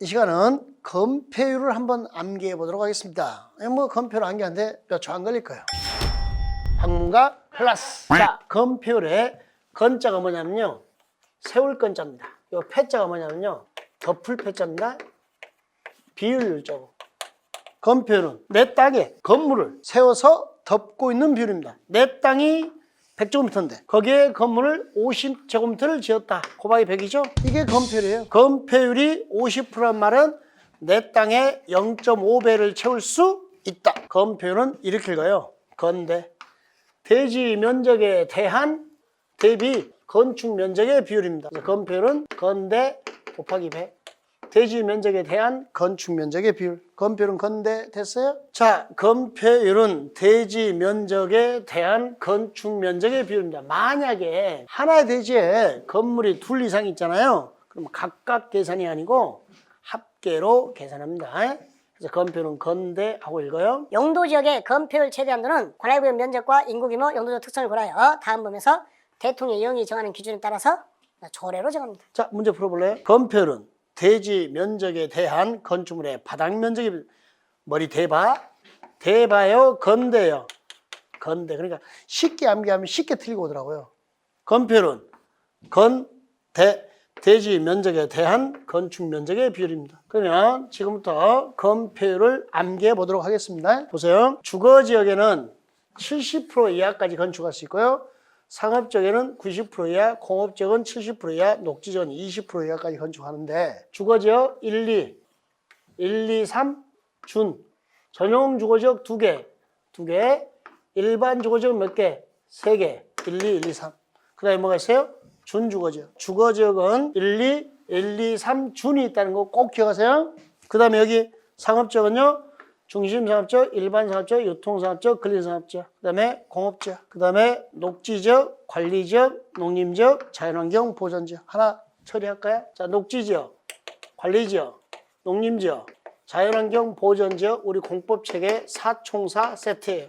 이 시간은 건폐율을 한번 암기해 보도록 하겠습니다. 예, 뭐 건폐율 암기하는데 몇 초 안 걸릴 거예요. 방문가 플러스. 자, 건폐율의 건자가 뭐냐면요. 세울 건자입니다. 요 패자가 뭐냐면요. 덮을 패자입니다. 비율율자고. 건폐율은 내 땅에 건물을 세워서 덮고 있는 비율입니다. 내 땅이 100제곱미터인데 거기에 건물을 50제곱미터를 지었다. 곱하기 100이죠? 이게 건폐율이에요. 건폐율이 50%란 말은 내 땅에 0.5배를 채울 수 있다. 건폐율은 이렇게 읽어요. 건대. 대지 면적에 대한 대비 건축 면적의 비율입니다. 건폐율은 건대 곱하기 100. 대지 면적에 대한 건축 면적의 비율. 건폐율은 건대 됐어요? 자, 건폐율은 대지 면적에 대한 건축 면적의 비율입니다. 만약에 하나의 대지에 건물이 둘 이상 있잖아요. 그럼 각각 계산이 아니고 합계로 계산합니다. 그래서 건폐율은 건대하고 읽어요. 용도 지역의 건폐율 최대 한도는 관할구역 면적과 인구 규모, 용도적 특성을 고려하여 다음 범에서 대통령 영이 정하는 기준에 따라서 조례로 정합니다. 자, 문제 풀어볼래요? 건폐율은 대지 면적에 대한 건축물의 바닥 면적이 머리 대봐, 대봐요, 건대요. 건대. 그러니까 쉽게 암기하면 쉽게 틀리고 오더라고요. 건폐율은 건대, 대지 면적에 대한 건축 면적의 비율입니다. 그러면 지금부터 건폐율을 암기해 보도록 하겠습니다. 보세요. 주거 지역에는 70% 이하까지 건축할 수 있고요. 상업 지역에는 90% 이하, 공업 지역은 70% 이하, 녹지 지역은 20% 이하까지 건축하는데 주거 지역 1, 2, 1, 2, 3, 준, 전용 주거 지역 2개, 2개, 일반 주거 지역 몇 개? 3개, 1, 2, 1, 2, 3. 그 다음에 뭐가 있어요? 준 주거 지역. 주거 지역은 1, 2, 1, 2, 3 준이 있다는 거 꼭 기억하세요. 그 다음에 여기 상업 지역은요. 중심 상업적, 일반 상업적, 유통 상업적, 근린 상업적, 그 다음에 공업적, 그 다음에 녹지적, 관리적, 농림적, 자연환경 보전적 하나 처리할까요? 자, 녹지적, 관리적, 농림적, 자연환경 보전적 우리 공법 체계 사총사 세트예요.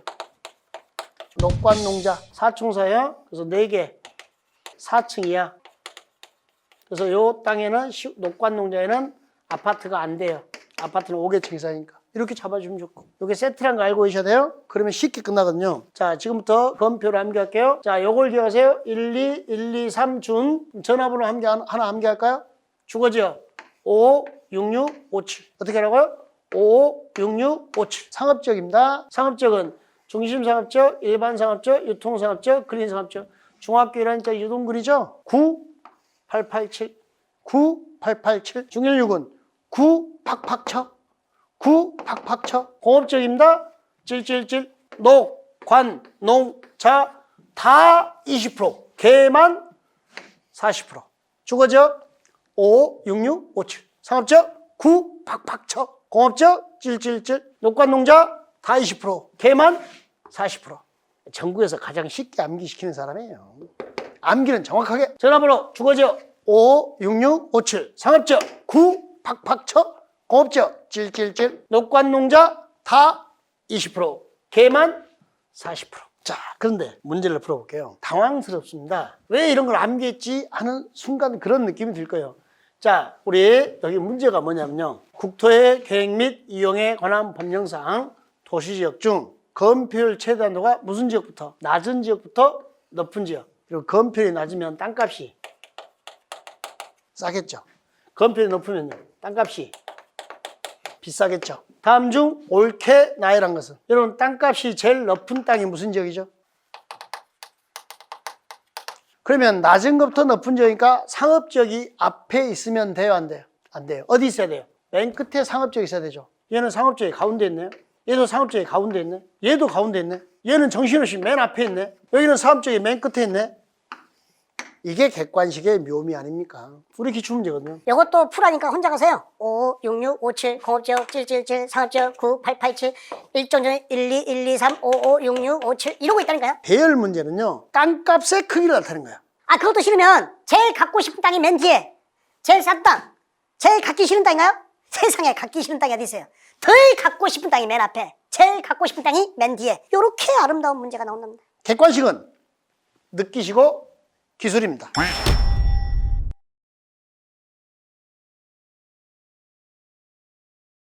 녹관농자 사총사요. 그래서 네 개, 4층 이야. 그래서 요 땅에는 시- 녹관농자에는 아파트가 안 돼요. 아파트는 5개 층 이상이니까. 이렇게 잡아주면 좋고. 이게 세트란 거 알고 계셔야 돼요. 그러면 쉽게 끝나거든요. 자, 지금부터 검표를 암기할게요. 자, 요걸 기억하세요. 1, 2, 1, 2, 3 준. 전화번호 함께 하나 암기할까요? 주거지요. 5, 6, 6, 5, 7. 어떻게 하라고요? 5, 6, 6, 5, 7. 상업지역입니다. 상업지역은 중심 상업지역, 일반 상업지역, 유통 상업지역, 근린 상업지역. 중학교 1학년 때 유동글이죠? 9, 8, 8, 7. 9, 8, 8, 7. 중일육은 9, 팍팍 쳐. 9, 팍팍 쳐. 공업적입니다. 777. 녹, 관, 농, 자, 다 20%. 개만 40%. 주거적 5, 6, 6, 5, 7. 상업적 9, 팍팍 쳐. 공업적 777. 녹관 농자 다 20%. 개만 40%. 전국에서 가장 쉽게 암기시키는 사람이에요. 암기는 정확하게. 전화번호 주거적 5, 6, 6, 5, 7. 상업적 9, 팍팍 쳐. 공업적 777. 녹관농자 다 20%. 개만 40%. 자, 그런데 문제를 풀어볼게요. 당황스럽습니다. 왜 이런 걸 암기했지 하는 순간 그런 느낌이 들 거예요. 자, 우리 여기 문제가 뭐냐면요. 국토의 계획 및 이용에 관한 법령상 도시지역 중 건폐율 최대 한도가 무슨 지역부터? 낮은 지역부터 높은 지역. 그리고 건폐율이 낮으면 땅값이 싸겠죠. 건폐율이 높으면요. 땅값이 비싸겠죠. 다음 중 옳게 나열한 것은 여러분 땅값이 제일 높은 땅이 무슨 지역이죠? 그러면 낮은 것부터 높은 지역이니까 상업지역이 앞에 있으면 돼요, 안 돼요? 안 돼요. 어디 있어야 돼요? 맨 끝에 상업지역이 있어야 되죠. 얘는 상업지역이 가운데 있네요. 얘도 상업지역이 가운데 있네. 얘도 가운데 있네. 얘는 정신없이 맨 앞에 있네. 여기는 사업지역이 맨 끝에 있네. 이게 객관식의 묘미 아닙니까? 우리 기출 문제거든요. 이것도 풀하니까 혼자 가세요. 5, 6, 6, 5, 7, 공업지역 777, 상업지역 9, 8, 8, 7, 일정전에 1, 2, 1, 2, 3, 5, 5, 6, 6, 5, 7 이러고 있다니까요. 배열 문제는요. 땅값의 크기를 나타내는 거야. 아 그것도 싫으면 제일 갖고 싶은 땅이 맨 뒤에 제일 싼 땅, 제일 갖기 싫은 땅인가요? 세상에 갖기 싫은 땅이 어디 있어요? 덜 갖고 싶은 땅이 맨 앞에, 제일 갖고 싶은 땅이 맨 뒤에. 요렇게 아름다운 문제가 나온답니다. 객관식은 느끼시고 기술입니다.